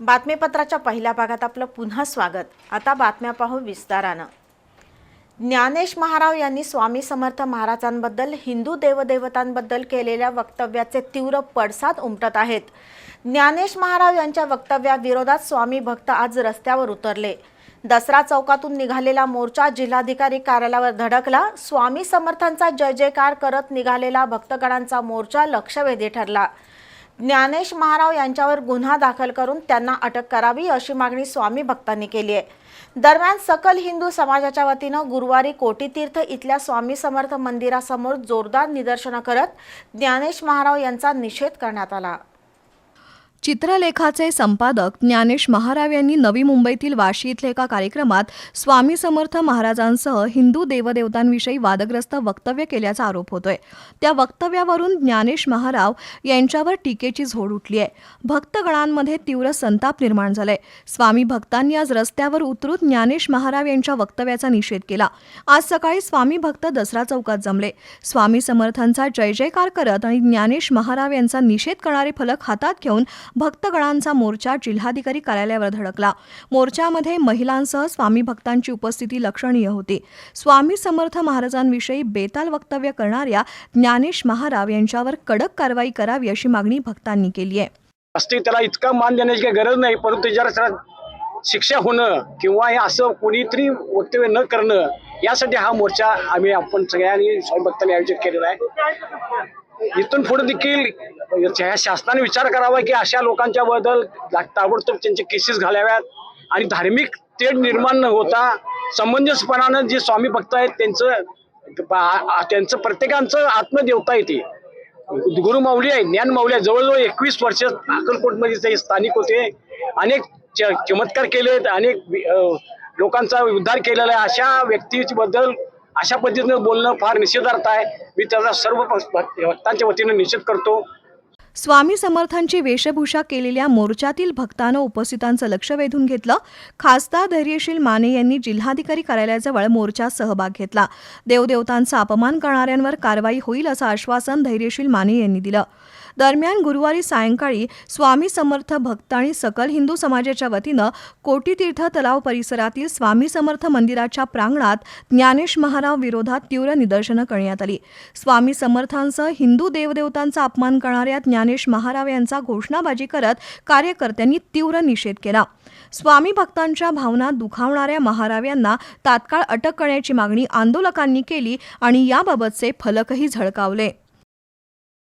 बातमीपत्राच्या पहिल्या भागात आपलं पुन्हा स्वागत. आता बातम्या पाहू विस्तारानं. ज्ञानेश महाराव यांनी स्वामी समर्थ महाराजांबद्दल हिंदू देवदेवतांबद्दल केलेल्या वक्तव्याचे तीव्र पडसाद उमटत आहेत. ज्ञानेश महाराव यांच्या वक्तव्याविरोधात स्वामी भक्त आज रस्त्यावर उतरले. दसरा चौकातून निघालेला मोर्चा जिल्हाधिकारी कार्यालयावर धडकला. स्वामी समर्थांचा जय जयकार करत निघालेला भक्तगणांचा मोर्चा लक्षवेधी ठरला. ज्ञानेश महाराव यांच्यावर गुन्हा दाखल करून त्यांना अटक करावी अशी मागणी स्वामी भक्तांनी केली आहे. दरम्यान सकल हिंदू समाजाच्या वतीनं गुरुवारी कोटीतीर्थ इथल्या स्वामी समर्थ मंदिरासमोर जोरदार निदर्शनं करत ज्ञानेश महाराव यांचा निषेध करण्यात आला. चित्रलेखाचे संपादक ज्ञानेश महाराव यांनी नवी मुंबईतील वाशी इथल्या एका कार्यक्रमात स्वामी समर्थ महाराजांसह हिंदू देवदेवतांविषयी वादग्रस्त वक्तव्य केल्याचा आरोप होतोय. त्या वक्तव्यावरून ज्ञानेश महाराव यांच्यावर टीकेची झोड उठली आहे. भक्तगणांमध्ये तीव्र संताप निर्माण झालाय. स्वामी भक्तांनी आज रस्त्यावर उतरून ज्ञानेश महाराव यांच्या वक्तव्याचा निषेध केला. आज सकाळी स्वामी भक्त दसरा चौकात जमले. स्वामी समर्थांचा जय जयकार करत आणि ज्ञानेश महाराव यांचा निषेध करणारे फलक हातात घेऊन भक्तगणांचा मोर्चा जिल्हाधिकारी कार्यालयावर धडकला. मोर्चामध्ये महिलांसह स्वामी भक्तांची उपस्थिती लक्षणीय होती. स्वामी समर्थ महाराजांविषयी बेताल वक्तव्य करणाऱ्या ज्ञानेश महाराव यांच्यावर कडक कारवाई करावी अशी मागणी भक्तांनी केली आहे. असते त्याला इतका मान देण्याची काही गरज नाही परंतु जरा शिक्षा होणं किंवा हे असं कोणीतरी वक्तव्य न करणं यासाठी हा मोर्चा आम्ही आपण सगळ्यांनी स्वामी भक्तांनी आयोजित केलेला आहे. इथून पुढे देखील शासनाने विचार करावा की अशा लोकांच्या बद्दल ताबडतोब त्यांचे केसेस घालाव्यात आणि धार्मिक तेढ निर्माण न होता समंजसपणानं जे स्वामी भक्त आहेत त्यांचं त्यांचं प्रत्येकांचं आत्मदेवता येते. गुरु माऊली आहे ज्ञान माऊली आहे जवळजवळ एकवीस वर्ष अक्कलकोटमध्ये ते स्थानिक होते. अनेक च- चमत्कार केले अनेक लोकांचा उद्धार केलेला आहे. अशा व्यक्तीबद्दल अशा पद्धतीनं बोलणं फार निषेधार्थ आहे. मी त्याचा सर्व भक्तांच्या वतीनं निषेध करतो. स्वामी समर्थांची वेशभूषा केलेल्या मोर्चातील भक्तानं उपस्थितांचं लक्ष वेधून घेतलं. खासदार धैर्यशील माने यांनी जिल्हाधिकारी कार्यालयाजवळ मोर्चात सहभाग घेतला. देवदेवतांचा अपमान करणाऱ्यांवर कारवाई होईल असं आश्वासन धैर्यशील माने यांनी दिलं. दरम्यान गुरुवारी सायंकाळी स्वामी समर्थ भक्त आणि सकल हिंदू समाजाच्या वतीनं कोटीतीर्थ तलाव परिसरातील स्वामी समर्थ मंदिराच्या प्रांगणात ज्ञानेश महाराव विरोधात तीव्र निदर्शनं करण्यात आली. स्वामी समर्थांसह हिंदू देवदेवतांचा अपमान करणाऱ्या ज्ञानेश महाराव यांचा घोषणाबाजी करत कार्यकर्त्यांनी तीव्र निषेध केला. स्वामी भक्तांच्या भावना दुखावणाऱ्या महाराव यांना तात्काळ अटक करण्याची मागणी आंदोलकांनी केली आणि याबाबतचे फलकही झळकावले.